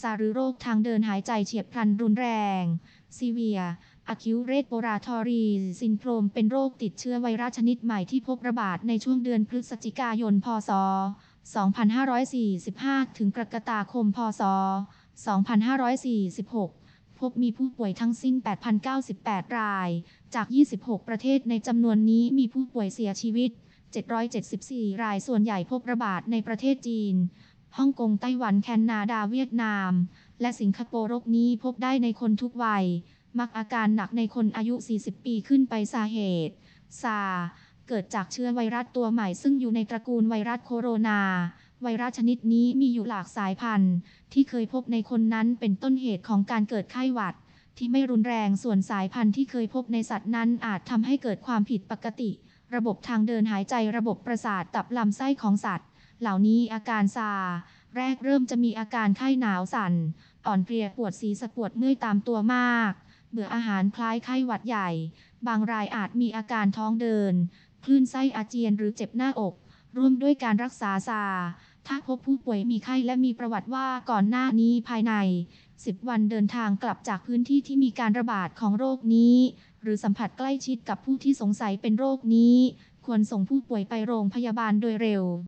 ซาหรือโรคทางเดินหายใจเฉียบพลันรุนแรง Severe Acute Respiratory Syndrome เป็นโรคติดเชื้อไวรัสชนิดใหม่ที่พบระบาดในช่วงเดือนพฤศจิกายน พศ 2545 ถึงกรกฎาคม พศ 2546พบมีผู้ป่วยทั้งสิ้น 8,098 ราย จาก 26 ประเทศในจำนวนนี้มีผู้ป่วยเสียชีวิต 774 ราย ส่วนใหญ่พบระบาดในประเทศจีน ฮ่องกงไต้หวันแคนาดาเวียดนาม และสิงคโปร์โรคนี้พบได้ในคนทุกวัย มักอาการหนักในคนอายุ 40 ปีขึ้นไปสาเหตุซาเกิดจากเชื้อไวรัสตัวใหม่ซึ่งอยู่ในตระกูลไวรัสโคโรนา ไวรัสชนิดนี้มีอยู่หลากสายพันธุ์ ที่เคยพบในคนนั้นเป็นต้นเหตุของการเกิดไข้หวัด ที่ไม่รุนแรงส่วนสายพันธุ์ที่เคยพบในสัตว์นั้นอาจทำให้เกิดความผิดปกติ ระบบทางเดินหายใจระบบประสาทตับลำไส้ของสัตว์ เหล่านี้อาการซา แรกเริ่มจะมีอาการไข้หนาวสั่น อ่อนเพลียปวดศีรษะปวดเมื่อยตามตัวมาก เบื่ออาหารคล้ายไข้หวัดใหญ่ บางรายอาจมีอาการท้องเดิน คลื่นไส้อาเจียนหรือเจ็บหน้าอก ร่วมด้วยการรักษาซา ถ้าพบผู้ป่วยมีไข้และมีประวัติว่าก่อนหน้านี้ภายใน 10 วันเดินทางกลับจากพื้นที่ที่มีการระบาดของโรคนี้ หรือสัมผัสใกล้ชิดกับผู้ที่สงสัยเป็นโรคนี้ ควรส่งผู้ป่วยไปโรงพยาบาลโดยเร็ว